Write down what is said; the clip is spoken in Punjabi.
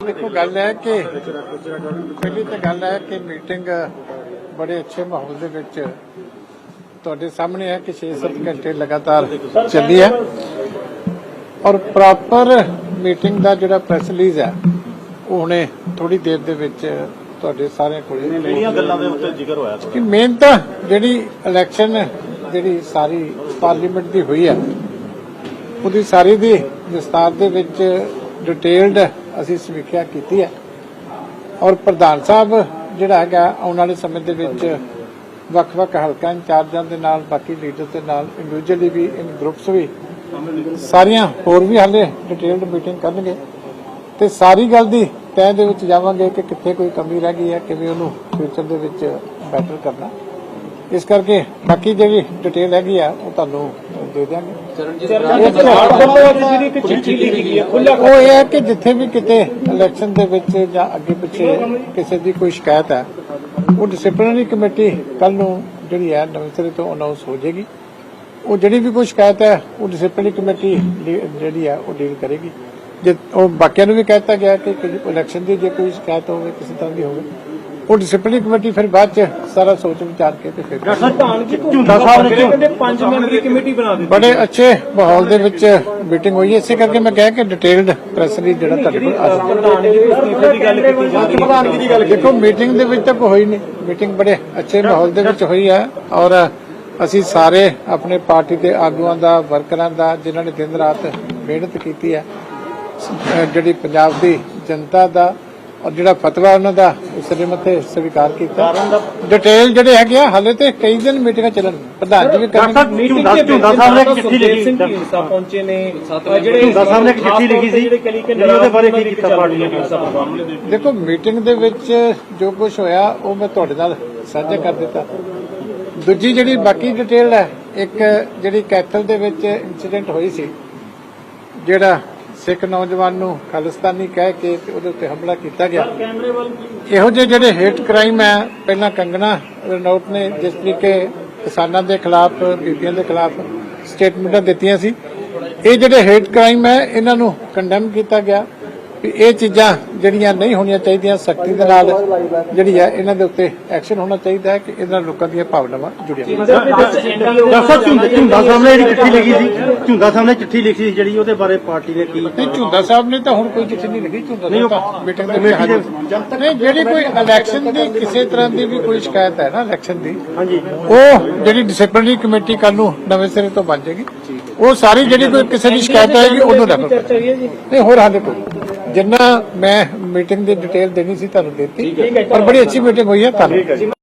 ਦੇਖੋ ਗੱਲ ਹੈ ਕਿ ਪਹਿਲੀ ਤਾਂ ਗੱਲ ਹੈ ਕਿ ਮੀਟਿੰਗ ਬੜੇ ਅੱਛੇ ਮਾਹੌਲ ਦੇ ਵਿੱਚ ਤੁਹਾਡੇ ਸਾਹਮਣੇ ਹੈ ਕਿ 6-7 ਘੰਟੇ ਲਗਾਤਾਰ ਚੱਲੀ ਹੈ। ਔਰ ਪ੍ਰੋਪਰ ਮੀਟਿੰਗ ਦਾ ਜਿਹੜਾ ਪ੍ਰੈਸ ਰਿਲੀਜ਼ ਹੈ ਉਹ ਹੁਣੇ ਥੋੜੀ ਦੇਰ ਦੇ ਵਿੱਚ ਤੁਹਾਡੇ ਸਾਰਿਆਂ ਕੋਲੇ ਕਿਹੜੀਆਂ ਗੱਲਾਂ ਦੇ ਉੱਤੇ ਜ਼ਿਕਰ ਹੋਇਆ ਕਿ ਮੇਨ ਤਾਂ ਜਿਹੜੀ ਇਲੈਕਸ਼ਨ ਜਿਹੜੀ ਸਾਰੀ ਪਾਰਲੀਮੈਂਟ ਦੀ ਹੋਈ ਹੈ ਉਹਦੀ ਸਾਰੀ ਦੀ ਵਿਸਤਾਰ ਦੇ ਵਿੱਚ ਡਿਟੇਲਡ ਅਸੀਂ ਸਮੀਖਿਆ ਕੀਤੀ ਹੈ। ਔਰ ਪ੍ਰਧਾਨ ਸਾਹਿਬ ਜਿਹੜਾ ਹੈਗਾ, ਆਉਣ ਵਾਲੇ ਸਮੇਂ ਦੇ ਵਿੱਚ ਵੱਖ-ਵੱਖ ਹਲਕਾ ਇੰਚਾਰਜਾਂ ਦੇ ਨਾਲ, ਬਾਕੀ ਲੀਡਰ ਦੇ ਨਾਲ ਇੰਡੀਵਿਜੂਅਲੀ ਵੀ ਇਨ ਗਰੁੱਪਸ ਵੀ, ਸਾਰੀਆਂ ਹੋਰ ਵੀ ਹਾਲੇ ਡਿਟੇਲਡ ਮੀਟਿੰਗ ਕਰਨਗੇ। ਤੇ ਸਾਰੀ ਗੱਲ ਦੀ ਤੈਅ ਦੇ ਵਿੱਚ ਜਾਵਾਂਗੇ ਕਿ ਕਿੱਥੇ ਕੋਈ ਕਮੀ ਰਹਿ ਗਈ ਹੈ, ਕਿਵੇਂ ਉਹਨੂੰ ਫਿਊਚਰ ਦੇ ਵਿੱਚ ਬੈਟਰ ਕਰਨਾ। ਇਸ ਕਰਕੇ ਬਾਕੀ ਜਿਹੜੀ ਡਿਟੇਲ ਹੈਗੀ ਆ, ਉਹ ਤੁਹਾਨੂੰ ਦੇ ਦਿਆਂਗੇ। ਜਿਹੜੀ ਇੱਕ ਚਿੱਠੀ ਲਿਖੀ ਗਈ ਹੈ। ਖੁੱਲਾ ਉਹ ਇਹ ਹੈ ਕਿ ਜਿੱਥੇ ਵੀ ਕਿਤੇ ਇਲੈਕਸ਼ਨ ਦੇ ਵਿੱਚ ਜਾਂ ਅੱਗੇ ਪਿੱਛੇ ਕਿਸੇ ਦੀ ਕੋਈ ਸ਼ਿਕਾਇਤ ਹੈ ਉਹ ਡਿਸਪਲਿਨਰੀ ਕਮੇਟੀ ਕੱਲ ਨੂੰ ਜਿਹੜੀ ਹੈ ਨਵੇਂ ਸਿਰੇ ਤੋਂ ਅਨਾਉਂਸ ਹੋ ਜਾਏਗੀ। ਉਹ ਜਿਹੜੀ ਵੀ ਕੋਈ ਸ਼ਿਕਾਇਤ ਹੈ ਉਹ ਡਿਸਪਲਿਨਰੀ ਕਮੇਟੀ ਜਿਹੜੀ ਹੈ ਉਹ ਡੀਲ ਕਰੇਗੀ। ਜੇ ਉਹ ਬਾਕੀਆਂ ਨੂੰ ਵੀ ਕਹਿਤਾ ਗਿਆ ਕਿ ਇਲੈਕਸ਼ਨ ਦੀ ਜੇ ਕੋਈ ਸ਼ਿਕਾਇਤ ਹੋਵੇ ਕਿਸੇ ਤਰ੍ਹਾਂ ਦੀ ਹੋਵੇ ਉਹ ਡਿਸਪਲਿਨਰੀ ਕਮੇਟੀ ਫਿਰ ਬਾਅਦ ਚ ਸਾਰਾ ਸੋਚ ਵਿਚਾਰ ਕੇ ਤੇ ਫਿਰ ਝੁੰਦਾ ਸਾਹਿਬ ਨੇ ਕਹਿੰਦੇ ਪੰਜ ਮੈਂਬਰੀ ਕਮੇਟੀ ਬਣਾ ਦਿੱਤੀ। ਬੜੇ ਅੱਛੇ ਮਾਹੌਲ ਦੇ ਵਿੱਚ ਮੀਟਿੰਗ ਹੋਈ ਹੈ। ਇਸੇ ਕਰਕੇ ਮੈਂ ਕਿਹਾ ਕਿ ਡਿਟੇਲਡ ਪ੍ਰੈਸ ਰਿਲੀਜ਼ ਜਿਹੜਾ ਤੁਹਾਡੇ ਕੋਲ ਆ ਜਾਊਗਾ ਪ੍ਰਧਾਨ ਜੀ ਦੀ ਗੱਲ ਦੇਖੋ ਮੀਟਿੰਗ ਦੇ ਵਿੱਚ ਤਾਂ ਕੋਈ ਹੋਈ ਨਹੀਂ। ਮੀਟਿੰਗ ਬੜੇ ਅੱਛੇ ਮਾਹੌਲ ਦੇ ਵਿੱਚ ਹੋਈ ਹੈ ਔਰ ਅਸੀਂ ਸਾਰੇ ਆਪਣੇ ਪਾਰਟੀ ਦੇ ਆਗੂਆਂ ਦਾ ਵਰਕਰਾਂ ਦਾ ਜਿਨ੍ਹਾਂ ਨੇ ਦਿਨ ਰਾਤ ਮਿਹਨਤ ਕੀਤੀ ਹੈ ਜਿਹੜੀ ਪੰਜਾਬ ਦੀ ਜਨਤਾ ਦਾ ਔਰ ਜਿਹੜਾ ਫਤਵਾ ਉਹਨਾਂ ਦਾ ਉਸ ਦੇ ਮੱਥੇ ਸਵੀਕਾਰ ਕੀਤਾ। ਡਿਟੇਲ ਜਿਹੜੇ ਹੈਗੇ ਆ ਹਾਲੇ ਤੇ ਕਈ ਦਿਨ ਮੀਟਿੰਗਾਂ ਚੱਲਣ। ਪ੍ਰਧਾਨ ਜੀ ਵੀ ਕਰਨਗੇ। ਮੀਟਿੰਗ ਝੁੰਦਾ- ਦੇ ਵਿੱਚ ਝੁੰਦਾ ਸਾਹਿਬ ਨੇ ਇੱਕ ਚਿੱਠੀ ਲਿਖੀ। ਢੀਂਡਸਾ ਪਹੁੰਚੇ ਨੇ ਜਿਹੜੇ ਝੁੰਦਾ ਸਾਹਿਬ ਨੇ ਇੱਕ ਚਿੱਠੀ ਲਿਖੀ ਸੀ। ਜਿਹੜੀ ਉਹਦੇ ਬਾਰੇ ਕੀ ਕੀਤਾ ਪਾਰਟੀ ਨੇ? ਦੇਖੋ ਮੀਟਿੰਗ ਦੇ ਵਿੱਚ ਜੋ ਕੁਝ ਹੋਇਆ ਉਹ ਮੈਂ ਤੁਹਾਡੇ ਨਾਲ ਸਾਂਝਾ ਕਰ ਦਿੱਤਾ। ਦੂਜੀ ਜਿਹੜੀ ਬਾਕੀ ਡਿਟੇਲ ਹੈ ਇੱਕ ਜਿਹੜੀ ਕੈਥਲ ਦੇ ਵਿੱਚ ਇਨਸੀਡੈਂਟ ਹੋਈ ਸੀ ਜਿਹੜਾ ਸਿੱਖ ਨੌਜਵਾਨ ਨੂੰ ਖਾਲਿਸਤਾਨੀ ਕਹਿ ਕੇ ਤੇ ਉਹਦੇ ਉੱਤੇ ਹਮਲਾ ਕੀਤਾ ਗਿਆ। ਇਹੋ ਜਿਹੇ ਜਿਹੜੇ ਹੇਟ ਕ੍ਰਾਈਮ ਹੈ ਪਹਿਲਾਂ ਕੰਗਣਾ ਰਣੌਤ ਨੇ ਜਿਸ ਤਰੀਕੇ ਕਿਸਾਨਾਂ ਦੇ ਖਿਲਾਫ ਬੀਬੀਆਂ ਦੇ ਖਿਲਾਫ ਸਟੇਟਮੈਂਟਾਂ ਦਿੱਤੀਆਂ ਸੀ। ਇਹ ਜਿਹੜੇ ਹੇਟ ਕ੍ਰਾਈਮ ਹੈ ਇਹਨਾਂ ਨੂੰ ਕੰਡੈਮ ਕੀਤਾ ਗਿਆ। ਵੀ ਇਹ ਚੀਜ਼ਾਂ ਜਿਹੜੀਆਂ ਨਹੀਂ ਹੋਣੀਆਂ ਚਾਹੀਦੀਆਂ ਸਖਤੀ ਦੇ ਨਾਲ ਜਿਹੜੀ ਹੈ ਇਹਨਾਂ ਦੇ ਉੱਤੇ ਐਕਸ਼ਨ ਹੋਣਾ ਚਾਹੀਦਾ ਹੈ ਕਿ ਇਹਨਾਂ ਲੋਕਾਂ ਦੀਆਂ ਭਾਵਨਾਵਾਂ ਜੁੜੀਆਂ। ਦੱਸੋ ਝੁੰਦਾ ਸਾਹਿਬ ਨੇ ਜਿਹੜੀ ਚਿੱਠੀ ਲਿਖੀ ਸੀ ਝੁੰਦਾ ਸਾਹਿਬ ਨੇ ਚਿੱਠੀ ਲਿਖੀ ਸੀ ਜਿਹੜੀ ਉਹਦੇ ਬਾਰੇ ਪਾਰਟੀ ਨੇ ਕੀ ਨਹੀਂ ਝੁੰਦਾ ਸਾਹਿਬ ਨੇ ਤਾਂ ਹੁਣ ਕੋਈ ਚਿੱਠੀ ਨਹੀਂ ਲਿਖੀ ਝੁੰਦਾ ਸਾਹਿਬ ਮੀਟਿੰਗ ਦੇ ਵਿੱਚ ਹਾਜ਼ਰ। ਨਹੀਂ ਜਿਹੜੀ ਕੋਈ ਇਲੈਕਸ਼ਨ ਦੀ ਕਿਸੇ ਤਰ੍ਹਾਂ ਦੀ ਵੀ ਕੋਈ ਸ਼ਿਕਾਇਤ ਹੈ ਨਾ ਇਲੈਕਸ਼ਨ ਦੀ ਹਾਂਜੀ। ਉਹ ਜਿਹੜੀ ਡਿਸਪਲਿਨਰੀ ਕਮੇਟੀ ਕੱਲ ਨੂੰ ਨਵੇਂ ਸਿਰੇ ਤੋਂ ਬਣ ਜਾਏਗੀ। ਉਹ ਸਾਰੀ ਜਿਹੜੀ ਕੋਈ ਕਿਸੇ ਦੀ ਸ਼ਿਕਾਇਤ ਆਏਗੀ ਉਹਨੂੰ ਰੈਫਰ ਨਹੀਂ ਹੋਰ ਹਾਲੇ ਕੋਈ। ਜਿੰਨਾ ਮੈਂ ਮੀਟਿੰਗ ਦੀ ਡਿਟੇਲ ਦੇਣੀ ਸੀ ਤੁਹਾਨੂੰ ਦਿੱਤੀ। ਪਰ ਬੜੀ ਅੱਛੀ ਮੀਟਿੰਗ ਹੋਈ ਹੈ ਧੰਨਵਾਦ।